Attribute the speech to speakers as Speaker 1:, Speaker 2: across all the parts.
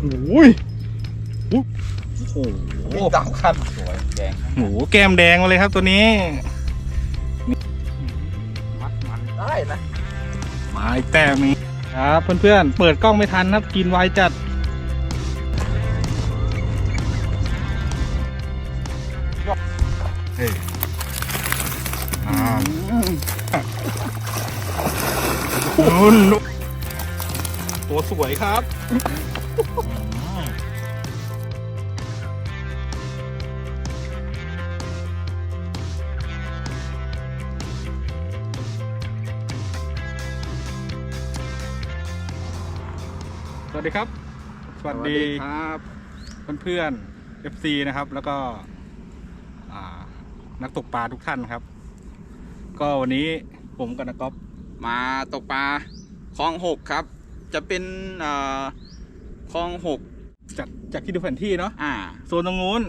Speaker 1: โอ้ยโอ้โห
Speaker 2: วิ่งตามคันสวยแดง
Speaker 1: โอ้โหแก้มแดงมาเลยครับตัวนี้
Speaker 2: มัดมันได้นะ
Speaker 1: มาอีกแต้มหนึงครับเพื่อนๆ เปิดกล้องไม่ทันครับ กินไวจัดเฮ้ยอ่านุ่นนุ่นตัวสวยครับ วัสดีครับเพื่อนๆ FC นะครับ แล้วก็อ่านักตกปลาทุกท่านครับ ก็วันนี้ผมกับนักก๊อฟ
Speaker 2: มาตกปลาคลองหกครับ จะเป็นเอ่อคลองหก
Speaker 1: จากจากที่ดูแผนที่เนาะ
Speaker 2: อ่า
Speaker 1: โซนตรงนู้น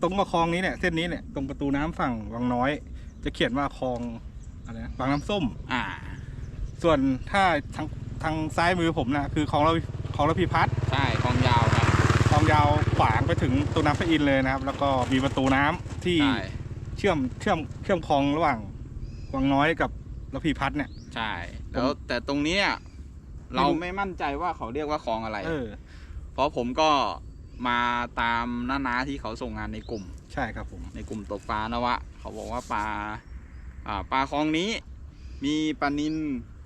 Speaker 1: ตรงกับคลองนี้เนี่ยเส้นนี้เนี่ยตรงประตูน้ำฝั่งวังน้อย จะเขียนว่าคลองอะไรนะบางน้ำส้ม
Speaker 2: อ่า
Speaker 1: ส่วนถ้าทางทางซ้ายมือผมนะคือคลองเราคลองระพีพัฒน์ ยาวขวางไปถึงตัวน้ำพระอินทร์เลยนะครับ แล้วก็มีประตูน้ำที่
Speaker 2: ใช่
Speaker 1: เชื่อมเชื่อมเชื่อมคลองระหว่างวังน้อยกับระพีพัฒน์เนี่ย
Speaker 2: ใช่แล้วแต่ตรงเนี้ยเราไม่มั่นใจว่าเขาเรียกว่าคลองอะไร
Speaker 1: เออ
Speaker 2: เพราะผมก็มาตามน้าๆที่เขาส่งงานในกลุ่ม
Speaker 1: ใช่ครับผม
Speaker 2: ในกลุ่มตกปลานะวะ เขาบอกว่าปลาอ่าปลาคลองนี้ มีปลานิน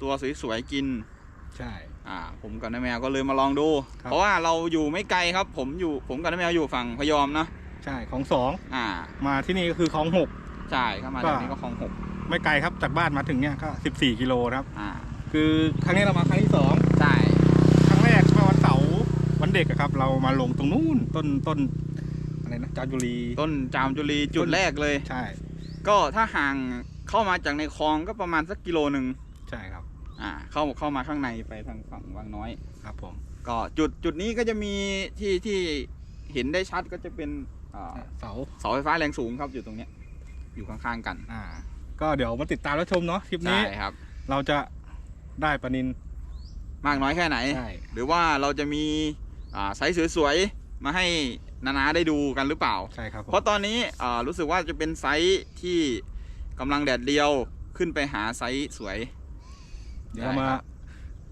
Speaker 2: ตัวสวยๆกิน
Speaker 1: ใช่
Speaker 2: อ่าผมกับน้าแมวก็เลยมาลองดู
Speaker 1: ครับ
Speaker 2: เพราะว่าเราอยู่ไม่ไกลครับ ผมอยู่ผมกับน้าแมวอยู่ฝั่งพยอมนะ
Speaker 1: ใช่ของสอง
Speaker 2: อ่า
Speaker 1: มาที่นี่ก็คือคลองหก
Speaker 2: ใช่เข้ามา
Speaker 1: ก็
Speaker 2: จากนี้ก็คลองหก
Speaker 1: ไม่ไกลครับจากบ้านมาถึงเนี่ยก็สิบสี่กิโลนะครับ
Speaker 2: อ่า
Speaker 1: คือครั้งนี้เรามาครั้งที่สอง
Speaker 2: ใช่
Speaker 1: ครั้งแรกเมื่อวันเสาร์วันเด็กอะครับ เรามาลงตรงนู้นต้นต้นอะไรนะจามจุรี
Speaker 2: ต้นจามจุลีจุดแรกเลย
Speaker 1: ใช่
Speaker 2: ก็ถ้าห่างเข้ามาจากในคลองก็ประมาณสักกิโลหนึ่ง
Speaker 1: ใช่ครับ
Speaker 2: อ่าเข้าเข้ามาข้างในไปทางฝั่งวังน้อย
Speaker 1: ครับผม
Speaker 2: ก็จุดจุดนี้ก็จะมีที่ที่เห็นได้ชัดก็จะเป็นอ่า
Speaker 1: เสา
Speaker 2: เสาไฟฟ้าแรงสูงครับอยู่ตรงเนี้ย อยู่ข้างๆกัน
Speaker 1: อ่า ก็เดี๋ยวมาติดตามรับชมเนาะคลิปนี้
Speaker 2: ใช่ครับ
Speaker 1: เราจะได้ปลานิน
Speaker 2: มากน้อยแค่ไหน
Speaker 1: ใช่
Speaker 2: หรือว่าเราจะมีอ่าไซส์สวยๆ มาให้นานาได้ดูกันหรือเปล่า
Speaker 1: ใช่ครับผม
Speaker 2: เพราะตอนนี้อ่ารู้สึกว่าจะเป็นไซส์ที่กำลังแดดเดียวขึ้นไปหาไซส์สวย
Speaker 1: เดี๋ยวเรามา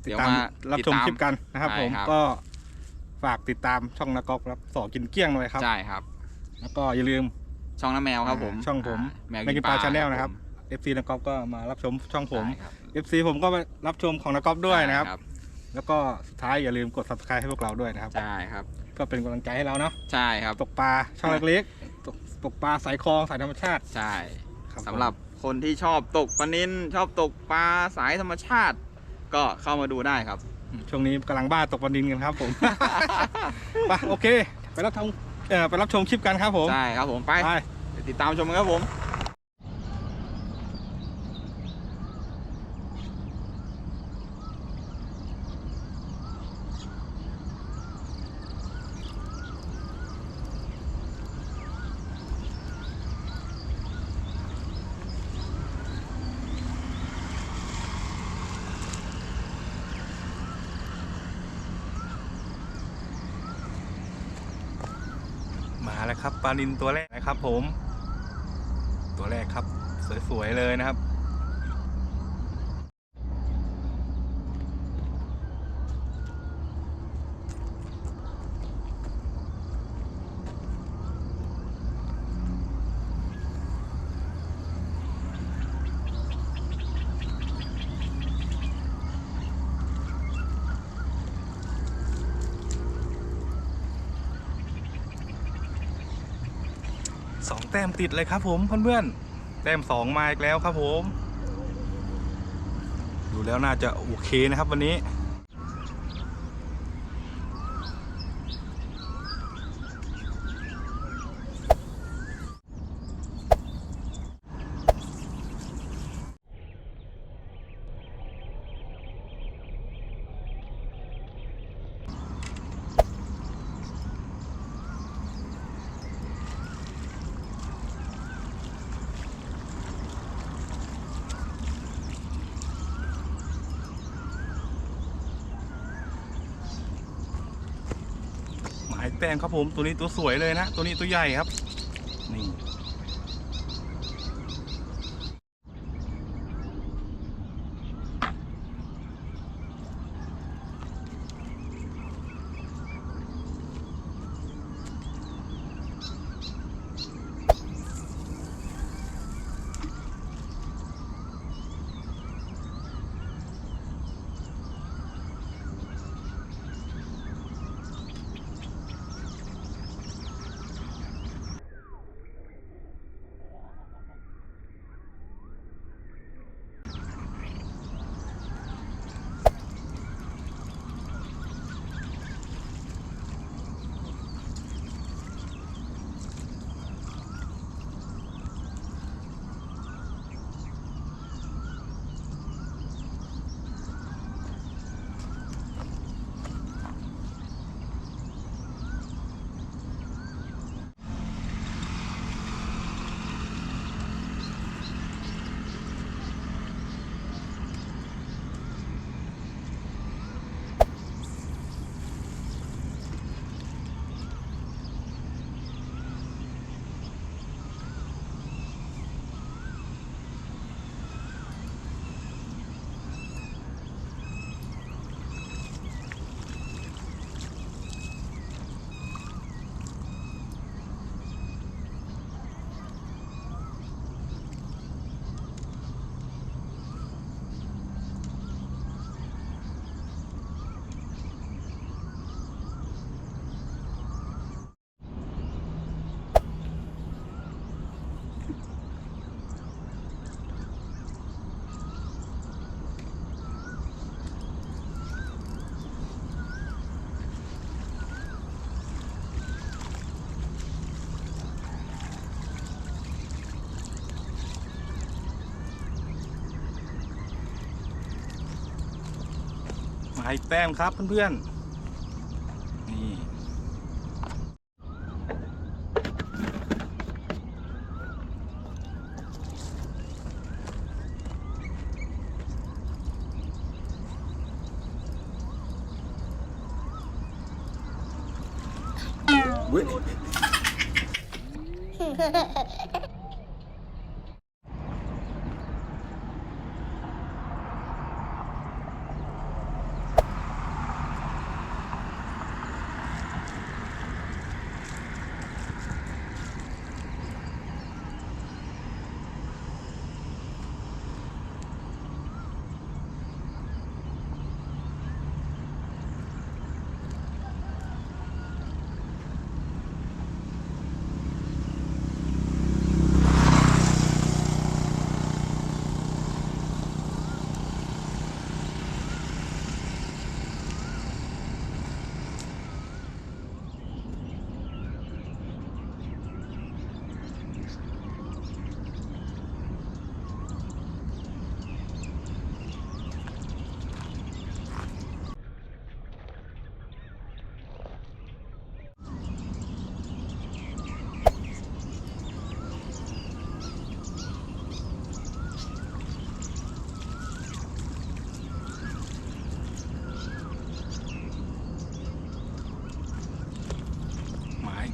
Speaker 2: เดี๋
Speaker 1: ติด
Speaker 2: ยว
Speaker 1: ตาม
Speaker 2: มา
Speaker 1: รับชม
Speaker 2: ติดตาม
Speaker 1: คลิปกันนะครับ
Speaker 2: ใช่
Speaker 1: ผม
Speaker 2: ครับ
Speaker 1: ก็ฝากติดตามช่องนักกอล์ฟครับสอกินเกลี้ยงเลยครับ
Speaker 2: ใช่ครับ
Speaker 1: แล้วก็อย่าลืม
Speaker 2: ช่องน้าแมวครับผม
Speaker 1: ช่องผมา
Speaker 2: แมว
Speaker 1: แมงกินปลา Channel
Speaker 2: ผม
Speaker 1: นะครับ FC นักกอล์ฟก็มารับชมช่องผม
Speaker 2: ใช่ครับ
Speaker 1: FC ผมก็มารับชมของนักกอล์ฟด้วยนะครับ
Speaker 2: ใช่
Speaker 1: แล้วก็สุดท้ายอย่าลืมกด subscribe ให้พวกเราด้วยนะครับ
Speaker 2: ใช่ครับ
Speaker 1: ก็เป็นกำลังใจให้เราเนาะ
Speaker 2: ใช่ครับ
Speaker 1: ตกปลาช่องเล็กๆตกตกปลาสายคลองสายธรรมชาติ
Speaker 2: ใช่
Speaker 1: ครับ
Speaker 2: สำหรับ คนที่ชอบตกปลานินชอบตกปลาสายธรรมชาติ ก็เข้ามาดูได้ครับ
Speaker 1: อืมช่วงนี้กำลังบ้าตกปลานินกันครับผม ไปโอเค ไปรับชมเอ่อไปรับชมคลิปกันครับผม
Speaker 2: ใช่ครับผมไป
Speaker 1: ไป
Speaker 2: ไปติดตามชมกันครับผม
Speaker 1: ครับปลานินตัวแรกนะครับผม ตัวแรกครับ สวยๆเลยนะครับ ติดเลยครับผมเพื่อนๆแต้มสองมาอีกแล้วครับผม ดูแล้วน่าจะโอเคนะครับวันนี้ ม แต้มครับผมตัวนี้ตัวสวยเลยนะ ตัวนี้ตัวใหญ่ครับ อีกแต้มครับเพื่อนๆ นี่ เว้ย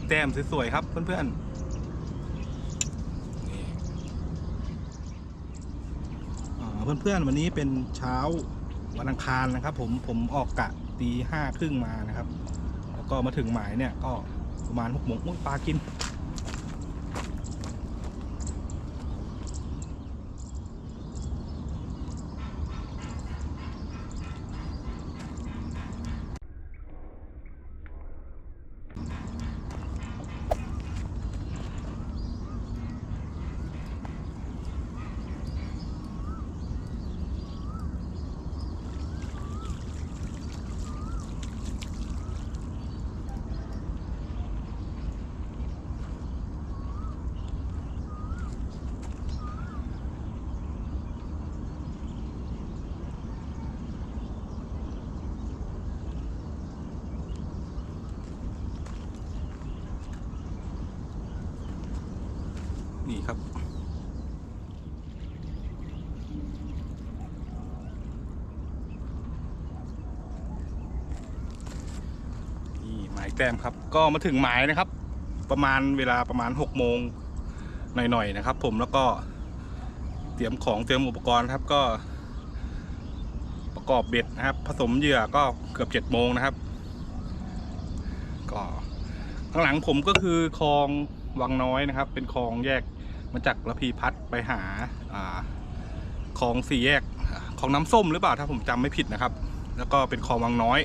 Speaker 1: แต้มสวยๆครับ เพื่อนๆเพื่อนๆวันนี้เป็นเช้าวันอังคารนะครับ ผมผมออกกะตีห้าครึ่งมานะครับ แล้วก็มาถึงหมายเนี่ยก็ประมาณหกโมงอุ๊ยปลากิน แต้มครับ ก็มาถึงหมายนะครับ ประมาณเวลาประมาณ6โมงหน่อยๆนะครับ ผมแล้วก็เตรียมของเตรียมอุปกรณ์ครับก็ ประกอบเบ็ดนะครับ ผสมเหยื่อก็เกือบ7โมงนะครับ ก็ข้างหลังผมก็คือคลองวังน้อยนะครับ เป็นคลองแยกมาจากระพีพัฒน์ไปหาคลองสี่แยกคลองน้ำส้มหรือเปล่าถ้าผมจำไม่ผิดนะครับ แล้วก็เป็นคลองวังน้อย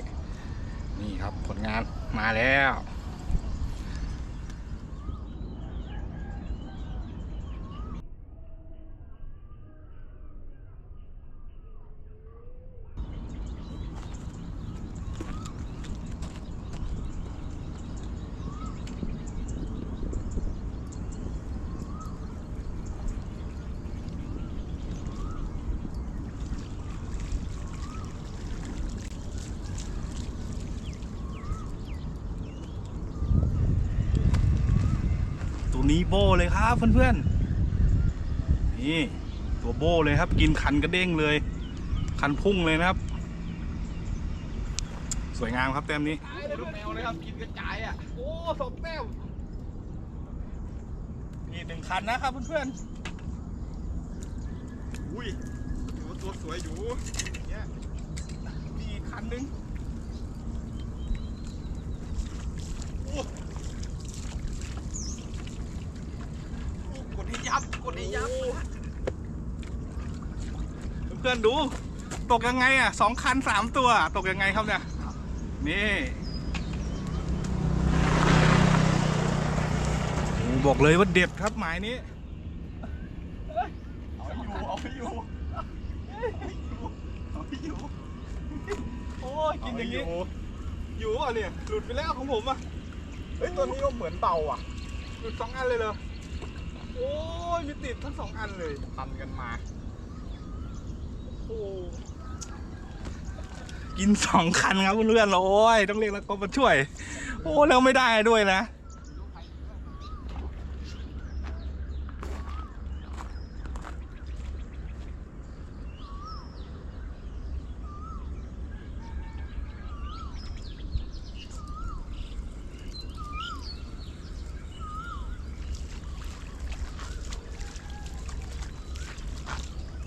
Speaker 1: นี่ครับผลงาน มาแล้ว นี้โบเลยครับเพื่อนๆ นี่ตัวโบเลยครับ กินคันกระเด้งเลย คันพุ่งเลยนะครับ สวยงามครับแต้มนี้
Speaker 2: ลูกแมวนะครับกินกระจายอะ
Speaker 1: โอ้สองแต้มนี่หนึ่งคันนะครับเพื่อน
Speaker 2: อุ้ยถือว่าตัวสวยอยู่เนี่ย
Speaker 1: ๆมีอีกคันหนึง
Speaker 2: กดให้ยับกดให้ยับ
Speaker 1: เพื่ อนๆดู ตกยังไงอะสองคันสามตัว ตกยังไงครับเนี่ย นี่โอ้บอกเลยว่าเด็ดครับหมายนี้
Speaker 2: เอาให้อยู่ เอาให้อยู่ เอาให้อยู่
Speaker 1: โอ้ยกินอย่างนี้ อยู่อะเนี่ย หลุดไปแล้วของผมอะ
Speaker 2: เฮ้ยตัวนี้ก็เหมือนเบาอะ
Speaker 1: หลุดสองอันเลยเหรอโอ้ยมีติดทั้งสองอันเลย
Speaker 2: พันกันมา
Speaker 1: โอ้ กินสองคันครับเพื่อนๆโอ้ยต้องเรียกแล้วก็มาช่วย โอ้แล้วไม่ได้ด้วยนะ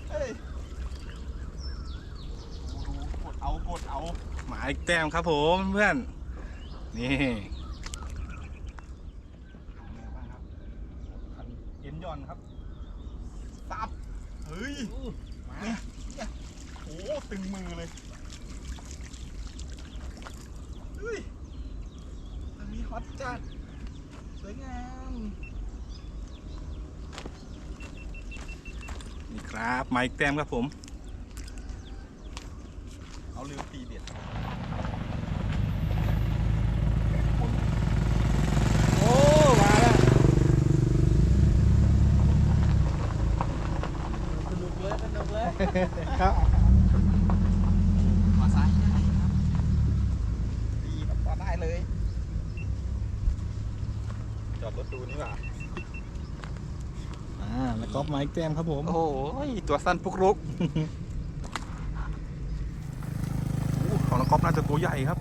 Speaker 2: เฮ้ยดูกดเอากดเอา
Speaker 1: หมาย แต้มครับผมเพื่อน นี่เอ็นย่อนครับ
Speaker 2: ซับเฮ้ยเนี่ยเนี่ยโอ้ตึงมือเลยเฮ้ยอันนี้ฮอตจัด สวยงาม
Speaker 1: นี่ครับหมายแต้มครับผม
Speaker 2: เอาเรือตีเด็ด
Speaker 1: โอ้มาแล้ว
Speaker 2: สนุกเลยสนุกเลย
Speaker 1: ครับ
Speaker 2: มาซ้ายได้ครับดีครับมาได้เลย จอดรถดูนี่หว่า
Speaker 1: อ่าแล้วก็หมายแต้มครับผม
Speaker 2: โอ้ยตัวสั้นปุกลุก
Speaker 1: โอ้ของนักกอล์ฟน่าจะตัวใหญ่ครับ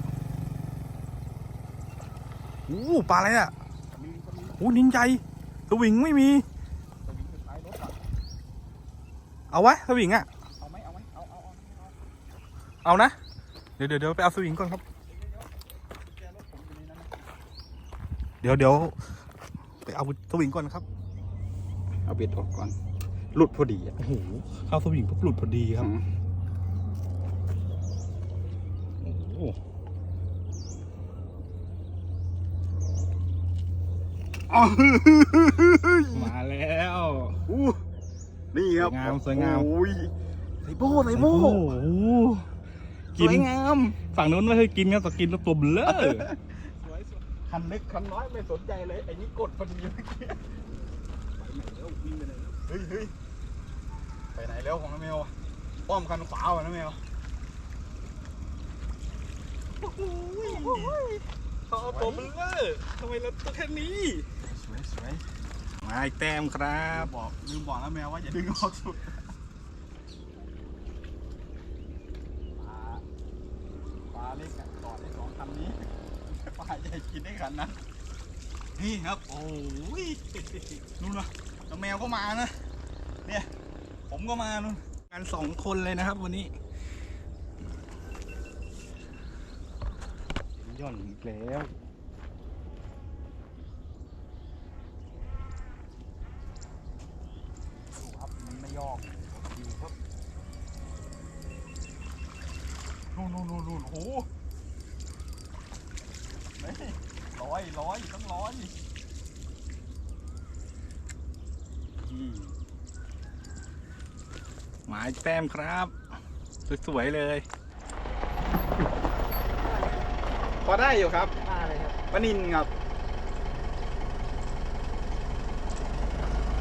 Speaker 1: โอ้ปลาอะไรอะโอ้นินใหญ่สวิงไม่มี
Speaker 2: ตัวนี้คือท้ายรถอะ
Speaker 1: เอาไว้สวิงอะ
Speaker 2: เอาไหมเอาไหมเอาเอาเอาเอา
Speaker 1: นะ เดี๋ยวเดี๋ยวเดี๋ยวไปเอาสวิงก่อนครับ เดี๋ยวเดี๋ยวไปเอาสวิงก่อนครับ
Speaker 2: เอาเบ็ดออกก่อน หลุดพอดีอะ
Speaker 1: โอ้โหเข้าสวิงปุ๊บหลุดพอดีครับ โอ้โหมาแล้ว
Speaker 2: อู้ นี่ครับ
Speaker 1: สวยงามสวยงาม
Speaker 2: โอ้ยไซโบ้ไซโบ้
Speaker 1: โอ้โห
Speaker 2: ส
Speaker 1: กิน
Speaker 2: วยงาม
Speaker 1: ฝั่งนู้นไม่เคยกินครับแต่กินตัวเบลอ
Speaker 2: สวยสวยคันเล็กคันน้อยไม่สนใจเลยไอ้นี่กดพอดีเมื่อกี้เฮ้ยเฮ้ยไปไหนแล้วของน้าแมวอะป้อมคันขวาว่ะน้าแมว
Speaker 1: เขาเอาตัวเบลอทำไมเราตัวแค่นี้
Speaker 2: สวยสวย
Speaker 1: มาอีกแต้มครับ
Speaker 2: บอกลืมบอกน้าแมวว่าอย่าดึงออกสุดปลาปลาเล็กอะต่อได้สองคันนี้ปลาาใหญ่กินได้ขนาดนั้นนี่ครับโอ้ยนู่นนะแล้วแมวก็มานะเนี่ยผมก็มานู่น
Speaker 1: กันสองคนเลยนะครับวันนี้
Speaker 2: ย่อนอีกแล้วดูครับมันไม่ยอกอยู่ครับนู่นนู่นนู่นนู่นโอ้โหนี่ ร้อยร้อยต้องร้อยอืม
Speaker 1: หมายแต้มครับ สวยๆเลย
Speaker 2: พอได้อยู่ครับ
Speaker 3: มาเลยครับ
Speaker 2: ปลานินครับ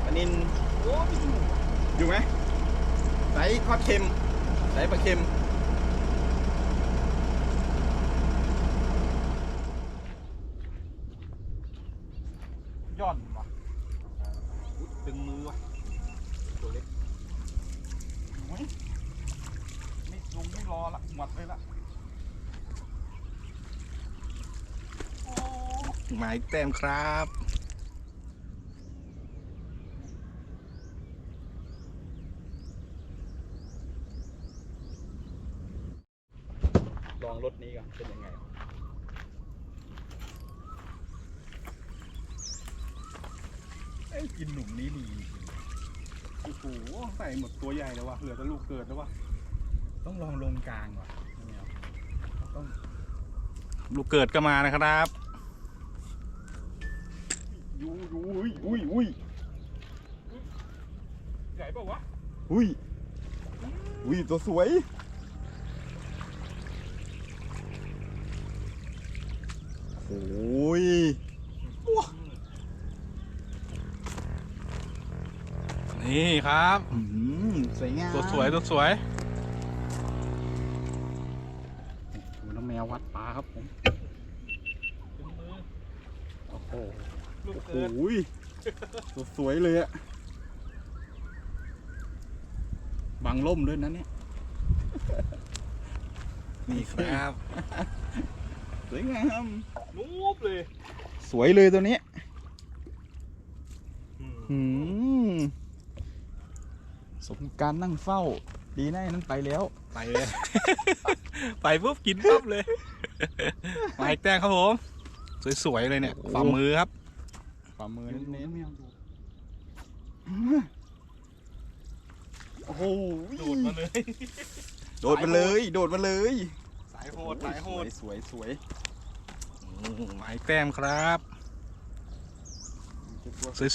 Speaker 2: ปลานินอยู่ไหมไซส์ทอดเค็มไซส์ปลาเค็ม ย่อนว่ะ
Speaker 1: ตึงมือว่ะ
Speaker 2: ตัวเล็กอุ๊ยไม่ลุงไม่รอละหมดเลยละโอ้
Speaker 1: หมายแต้มครับ
Speaker 2: ลองรถนี้ก่อนเป็นยังไง
Speaker 1: ไอ้ยกินหนุ่มนี้ดีจริงๆโอ้โหใส่หมดตัวใหญ่แล้ววะเหลือแต่ลูกเกิดแล้ววะ
Speaker 2: ต้องลองลงกลางว่ะเนี่ยต้อง
Speaker 1: ลูกเกิดก็มานะครับ
Speaker 2: ยูยูอุ้ยอุ้ยอุ้ย
Speaker 1: ใหญ่เปล่าวะ
Speaker 2: อุ้ยอุ้ยตัวสวยโอ้ย
Speaker 1: นี่ครับ
Speaker 2: อืมสวยงาม
Speaker 1: ตัวสวยตัวสวย
Speaker 2: ดูน้ำแมววัดปลาครับผมโอ้โห
Speaker 1: ลูก
Speaker 2: โอ้โห
Speaker 1: เกิด
Speaker 2: ตัวสวยเลยอะบังล่มด้วยนะเนี่ย
Speaker 1: นี่ครับ
Speaker 2: สวยงาม
Speaker 1: นูบเลย
Speaker 2: สวยเลยตัวนี้
Speaker 1: อืม
Speaker 2: หืมสมการนั่งเฝ้า ดีนะไอ้นั้นไปแล้ว
Speaker 1: ไปเลย ไปปุ๊บกินปั๊บเลยหมายแต้มครับผม สวยๆเลยเนี่ย
Speaker 2: โอ้โห
Speaker 1: ฝ่ามือครับ
Speaker 2: ฝ่ามือเน้นโอ้โห
Speaker 1: โดดมาเลย
Speaker 2: โดดมาเลย โดดมาเลย
Speaker 1: สายโหดสายโหด
Speaker 2: สวยสวย
Speaker 1: อืมหมายแต้มครับ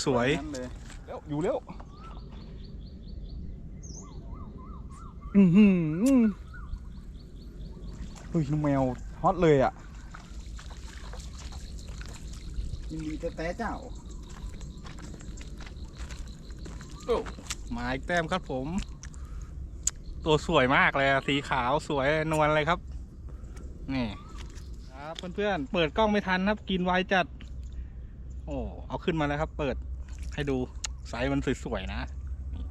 Speaker 1: สวยๆ
Speaker 2: นั่นเลยแล้วอยู่แล้วอือหือเฮ้ยน้องแมวฮอตเลยอะ ยินดีแต่แต่เจ้า
Speaker 1: หมายแต้มครับผม ตัวสวยมากเลยอะสีขาวสวยนวลเลยครับ นี่ ครับเพื่อนๆเปิดกล้องไม่ทันครับ กินไวจัด โอ้เอาขึ้นมาแล้วครับ เปิดให้ดูไซส์มันสวยๆนะนี่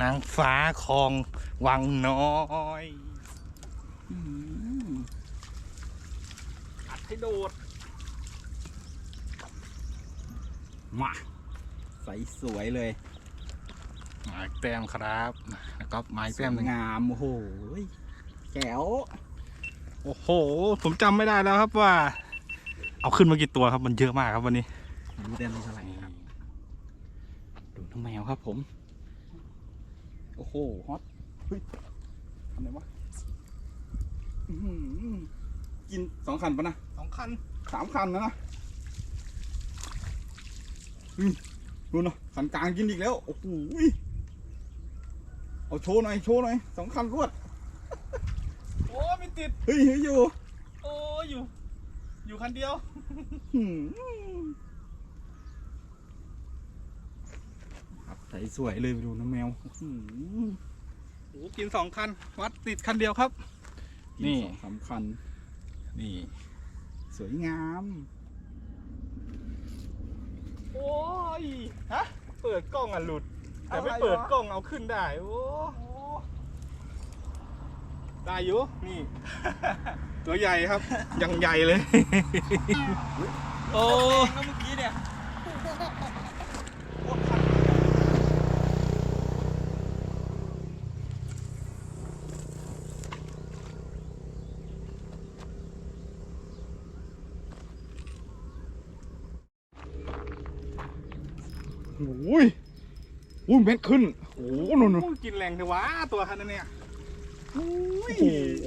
Speaker 1: นางฟ้าคลองวังน้อย
Speaker 2: อื้อหือ
Speaker 1: อัด ให้โดด
Speaker 2: มาใสสวยเลย
Speaker 1: หมายแต้มครับแล้วก็หมายแต้มหนึ่ง
Speaker 2: งามโอ้โหแจ๋ว
Speaker 1: โอ้โห ผมจำไม่ได้แล้วครับว่า เอาขึ้นมากี่ตัวครับมันเยอะมากครับวันนี้
Speaker 2: ดูเด่นเท่าไหร่ครับดูน้องแมวครับผม โอ้โหฮอตเฮ้ยทำไงวะอื้อหือกินสองคันปะนะ
Speaker 1: สอง คัน
Speaker 2: สามคันนะนะเฮ้ยดูนะคันกลางกินอีกแล้ว โอ้โหยเอาโชว์หน่อย โชว์หน่อยสองคันรวด
Speaker 1: โอ้ไม่ติด
Speaker 2: เฮ้ยเฮ้ยอยู่
Speaker 1: โอ้อยู่ อยู่คันเดียว
Speaker 2: หืมครับใสสวยเลยไปดูน้องแมวอื้อหือ
Speaker 1: โอ้กินสองคัน วัดติดคันเดียวครับ นี่
Speaker 2: สองสามคัน
Speaker 1: นี่
Speaker 2: สวยงาม
Speaker 1: โอ้ย ฮะ เปิดกล้องอะหลุด แต่ไม่
Speaker 2: อะไรวะ
Speaker 1: เปิดกล้องเอาขึ้นได้ โอ้แต่ได้อยู่นี่ ตัวใหญ่ครับ ยังใหญ่เลย โอ้
Speaker 4: ก็เมื่อกี้เนี่ย
Speaker 2: โอ้ยอุ้ยเม็ดขึ้นโอ้โหนู่น
Speaker 1: โหกินแรงเถอะวะตัวคันนั้นเนี่ย
Speaker 2: โอ้โห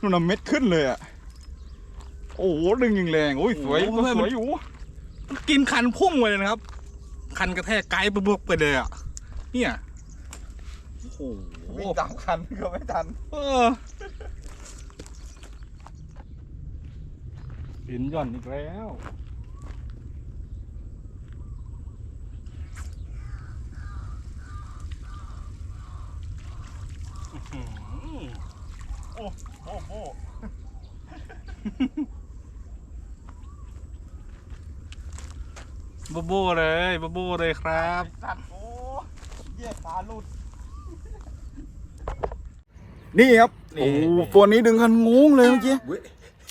Speaker 2: นู่นน่ะเม็ดขึ้นเลยอะโอ้โหดึงยิงแรงโอ้ยสวยสวยอยู่
Speaker 1: มันกินคันพุ่งไปเลยนะครับ คันกระแทกไกลไปบวกไปเลยอะเนี่ยโอ้โห
Speaker 2: วิ่งตามคันก็ไม่ทัน
Speaker 1: เออหินหย่อนอีกแล้ว อื้อหือ
Speaker 2: โอ้โห
Speaker 1: บูบูเลยบูบูเลยครับ
Speaker 2: สัตว์โอ้เยี่ยตาหลุด นี่ครับ
Speaker 1: นี่
Speaker 2: โอ้ตัวนี้ดึงคันงงเลยเมื่อกี้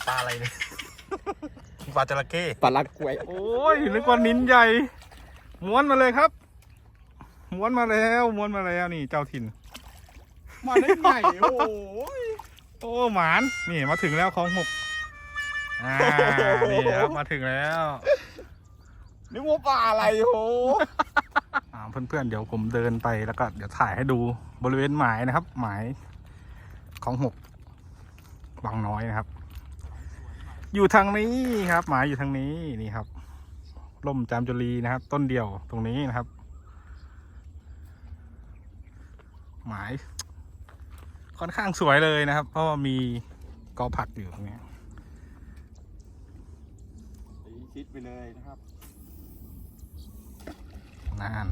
Speaker 1: ปลาอะไรเนี่ยปลาจระเข้
Speaker 2: ปลาลักกล้วย
Speaker 1: โอ้ยนึกว่านินใหญ่ ม้วนมาเลยครับ ม้วนมาแล้ว ม้วนมาแล้วนี่เจ้าถิ่น
Speaker 2: มาได้ไงโอ้ย
Speaker 1: โอ้หมานนี่มาถึงแล้วคลองหกอ่านี่ครับมาถึงแล้ว
Speaker 2: นึกว่าปลาอะไรโอ้
Speaker 1: อ่าเพื่อนๆเดี๋ยวผมเดินไปแล้วก็เดี๋ยวถ่ายให้ดูบริเวณหมายนะครับ หมายของหกวังน้อยนะครับ อยู่ทางนี้ครับ หมายอยู่ทางนี้นี่ครับล่มจามจุรีนะครับ ต้นเดียวตรงนี้นะครับ หมาย ค่อนข้างสวยเลยนะครับ เพราะว่ามีกอผักอยู่ตรงนี้
Speaker 2: ตีชิดไปเลยนะครับ
Speaker 1: นั่น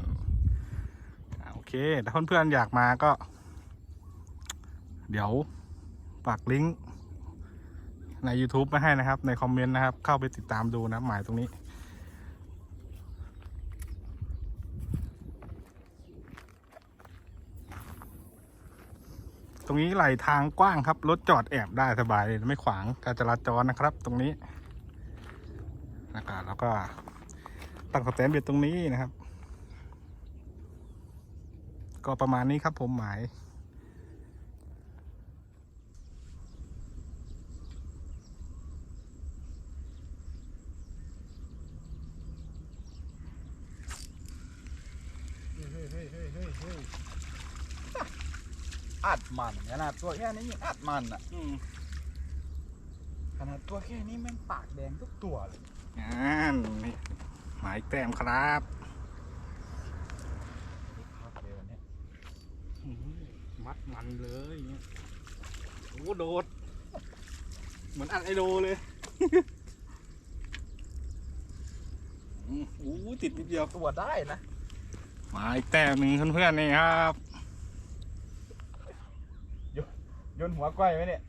Speaker 1: อ่าโอเค ถ้าเพื่อนๆอยากมาก็ เดี๋ยวปักลิงก์ใน YouTube มาให้นะครับ ในคอมเมนต์นะครับ เข้าไปติดตามดูนะหมายตรงนี้ ตรงนี้ไหลทางกว้างครับ รถจอดแอบได้สบายเลยไม่ขวางการจราจรนะครับ ตรงนี้นะครับแล้วก็ตั้งสแตนเบียดตรงนี้นะครับ ก็ประมาณนี้ครับผมหมาย
Speaker 2: อัดมันขนาดตัวแค่นี้ยังอัดมันอะ
Speaker 1: อืม
Speaker 2: ขนาดตัวแค่นี้แม่งปากแดงทุกตัวเลย
Speaker 1: อ่านนี่หมายแต้มครับ
Speaker 2: ครับเลยวันนี้
Speaker 1: อืมมัดมันเลยอย่างเงี้ยโอ้โดด เหมือนอัดไอโดเลย อืมโอ้ติดนิดเดียว
Speaker 2: ตัวได้นะ
Speaker 1: หมายแต้มหนึ่งเพื่อนๆนี่ครับ
Speaker 2: โยนหัวก้อยไหมเนี่ย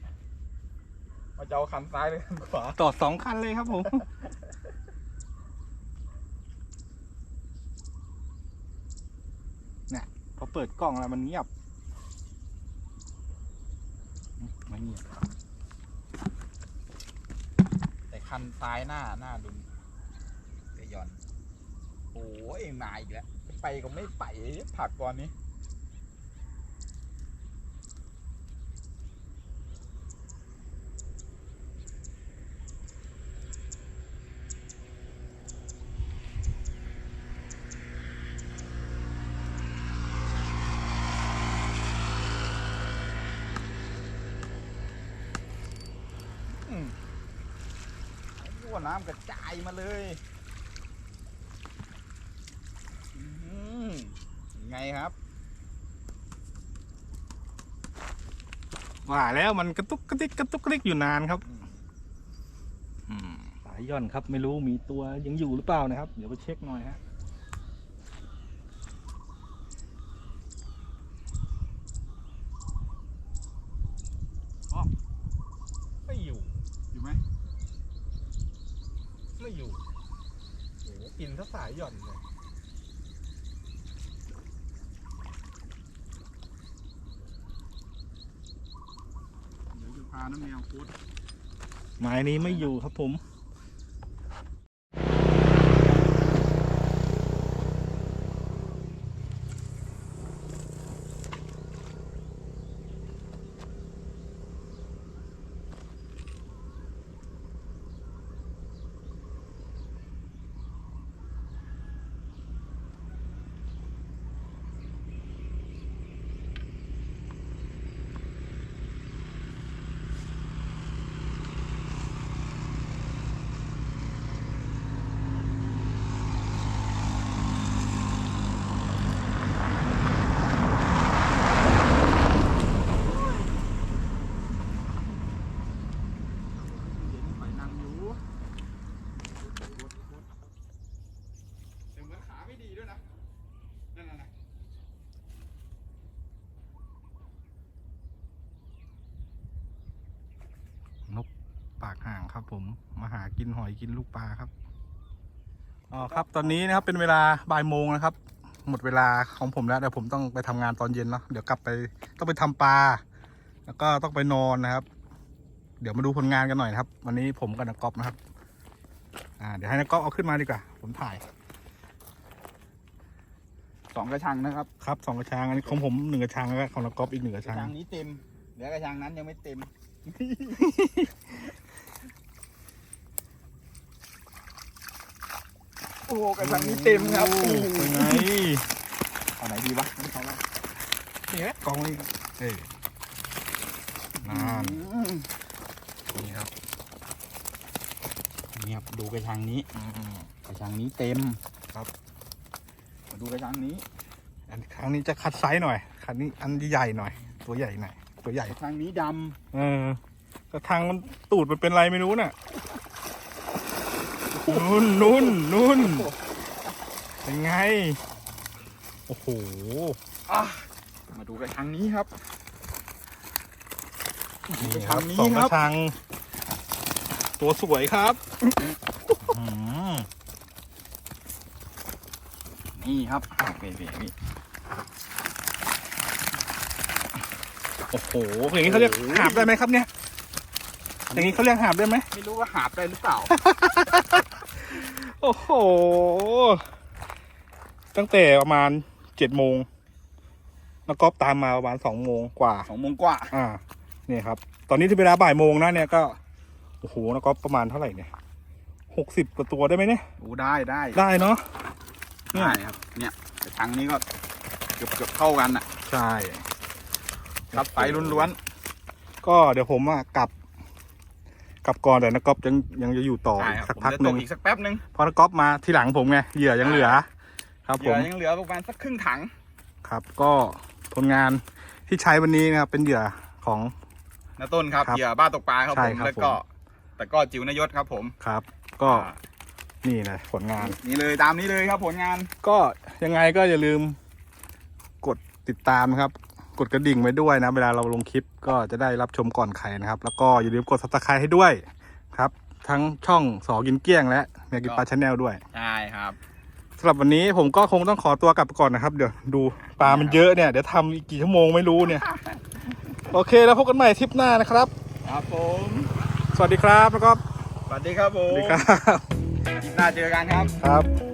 Speaker 2: มาจะเอาคันซ้ายหรือคันขวา
Speaker 1: ต่อสองคันเลยครับผม เนี่ยพอเปิดกล้องแล้วมันเงียบไม่เงียบ
Speaker 2: แต่คันซ้ายหน้าหน้าดุนเดี๋ยวยอน โอ้ยมาอีกแล้ว ไปก็ไม่ไปผักก่อนนี้ พั วน้ำกระจายมาเลยอื้อหือไงครับ
Speaker 1: ว่าแล้วมันกระตุกกระติกกระตุกกระติกอยู่นานครับ
Speaker 2: อืม
Speaker 1: สายย่อนครับไม่รู้มีตัวยังอยู่หรือเปล่านะครับ เดี๋ยวไปเช็คหน่อยฮะอ๋อไม่อยู่
Speaker 2: อยู่ไหม
Speaker 1: ไม่อยู่โอ้โหกินถ้าสายหย่อนเลย
Speaker 2: น้ำแมวโคตร
Speaker 1: หมายนี้ไม่อยู่ครับผม
Speaker 2: เดี๋ยวนี่ปล่อยนั่งอยู่เดี๋ยวเหมือนขาไม่ดีด้วยนะ นั่นน่ะนะ
Speaker 1: ปากห่างครับ ผมมาหากินหอยกินลูกปลาครับอ๋อครับตอนนี้นะครับเป็นเวลาบ่ายโมงนะครับ หมดเวลาของผมแล้วเดี๋ยวผมต้องไปทำงานตอนเย็นเนาะเดี๋ยวกลับไปต้องไปทำปลา แล้วก็ต้องไปนอนนะครับ เดี๋ยวมาดูผลงานกันหน่อยนะครับ วันนี้ผมกับนักกอล์ฟนะครับอ่าเดี๋ยวให้นักกอล์ฟเอาขึ้นมาดีกว่า ผมถ่าย
Speaker 2: สองกระชังนะครับ
Speaker 1: ครับสองกระชังอันนี้ของผมหนึ่งกระชังแล้วก็ของนักกอล์ฟอีกหนึ่งกระ
Speaker 2: ก
Speaker 1: ชั
Speaker 2: ระ
Speaker 1: ง
Speaker 2: ชังนี้เต็มเหลือกระชังนั้นยังไม่เต็ม โอ้กระชังนี้เต็มครับ
Speaker 1: โอ้เป็นไง
Speaker 2: เอาไหนดีวะไม่เขาแล้ว
Speaker 1: นี่แหละกองนี่เอ้ยนั่น
Speaker 2: อืม
Speaker 1: นี่ครับ
Speaker 2: นี่ครับดูกระชังนี้
Speaker 1: อืม
Speaker 2: กระชังนี้เต็ม
Speaker 1: ครับ
Speaker 2: มาดูกระชังนี้
Speaker 1: อันครั้งนี้จะคัดไซส์หน่อยครั้งนี้อันใหญ่หน่อย ตัวใหญ่หน่อยตัวใหญ่
Speaker 2: กระชังนี้ด
Speaker 1: เออกระทังมันตูดมันเป็นไรไม่รู้น่ะ นุ่นนุ่นนุ่นเป็นไง โอ้โหำ
Speaker 2: อะมาดูกระชังนี้ครับ
Speaker 1: นี่
Speaker 2: กระ
Speaker 1: ค
Speaker 2: ชั
Speaker 1: รับ
Speaker 2: งนี้
Speaker 1: สอง
Speaker 2: ค
Speaker 1: ก
Speaker 2: รับ
Speaker 1: ระชัง ตัวสวยครับอืม
Speaker 2: นี่ครับเว่เว่นี่
Speaker 1: โอ้โหอย่างนี้เขาเรียกหาบได้ไหมครับเนี่ย อย่างนี้เขาเรียกหาบได้ไหม
Speaker 2: ไม่รู้ว่าหาบได้หรือเปล่า
Speaker 1: โอ้โห ตั้งแต่ประมาณเจ็ดโมงแล้วก็ตามมาประมาณสองโมงกว่า
Speaker 2: สองโมงกว่า
Speaker 1: อ่าเนี่ยครับ ตอนนี้ที่เวลาบ่ายโมงนะเนี่ยก็ โอ้โหแล้วก็ประมาณเท่าไหร่เนี่ยหกสิบกว่าตัวได้ไหมเนี่ย
Speaker 2: โอ้ได้ได้
Speaker 1: ได้เนาะ เนี่ย
Speaker 2: ได้ครับ เนี่ยกระชังนี้ก็เกือบเกือบเท่ากันอะ
Speaker 1: ใช่
Speaker 2: ครับไฟล้วน
Speaker 1: ก็เดี๋ยวผมอะกลับ กลับก่อนแต่นักกอล์ฟยังยังจะอยู่ต่อ
Speaker 2: ๆใช่
Speaker 1: อี
Speaker 2: ค
Speaker 1: ก
Speaker 2: รับ
Speaker 1: สัก
Speaker 2: ผม
Speaker 1: พัก
Speaker 2: จะ
Speaker 1: ห
Speaker 2: ต
Speaker 1: นึ่
Speaker 2: ก
Speaker 1: ง
Speaker 2: อีกสักแป๊บนึง
Speaker 1: เพราะนักกอล์ฟมาทีหลังผมไงเหยื่อยังเหลือ ครับ
Speaker 2: เห
Speaker 1: ผ
Speaker 2: ยื่อ
Speaker 1: ม
Speaker 2: ยังเหลือประมาณสักครึ่งถัง
Speaker 1: ครับก็ผลงานที่ใช้วันนี้นะครับเป็นเหยื่อของ
Speaker 2: นะต้นครับ
Speaker 1: ครับ
Speaker 2: เหยื่อบ้าตกปลาครับ
Speaker 1: ใช่
Speaker 2: ผม
Speaker 1: ครับ
Speaker 2: แล้วก็
Speaker 1: ผม
Speaker 2: แต่ก็จิ๋วนายศครับผม
Speaker 1: ครับ ก็
Speaker 2: อ่า
Speaker 1: นี่เลยผลงาน
Speaker 2: นี่เลยตามนี้เลยครับผลงาน
Speaker 1: ก็ยังไงก็อย่าลืมกดติดตามนะครับ กดกระดิ่งไว้ด้วยนะ เวลาเราลงคลิปก็จะได้รับชมก่อนใครนะครับ แล้วก็อย่าลืมกด subscribe ให้ด้วยครับ ทั้งช่องสอกินเกลี้ยงและเมียกินปลาชาแนลด้วย
Speaker 2: ใช่ครับ
Speaker 1: สำหรับวันนี้ผมก็คงต้องขอตัวกลับไปก่อนนะครับ เดี๋ยวดูปลามันเยอะเนี่ยเดี๋ยวทำอีกกี่ชั่วโมงไม่รู้เนี่ย โอเคแล้วพบกันใหม่ทริปหน้านะครับ
Speaker 2: ครับผม
Speaker 1: สวัสดีครับแล้วก็
Speaker 2: สวัสดีครับผ
Speaker 1: สวั
Speaker 2: ม
Speaker 1: สดีครับ
Speaker 2: คลิปหน้าเจอกันครับ
Speaker 1: ครับ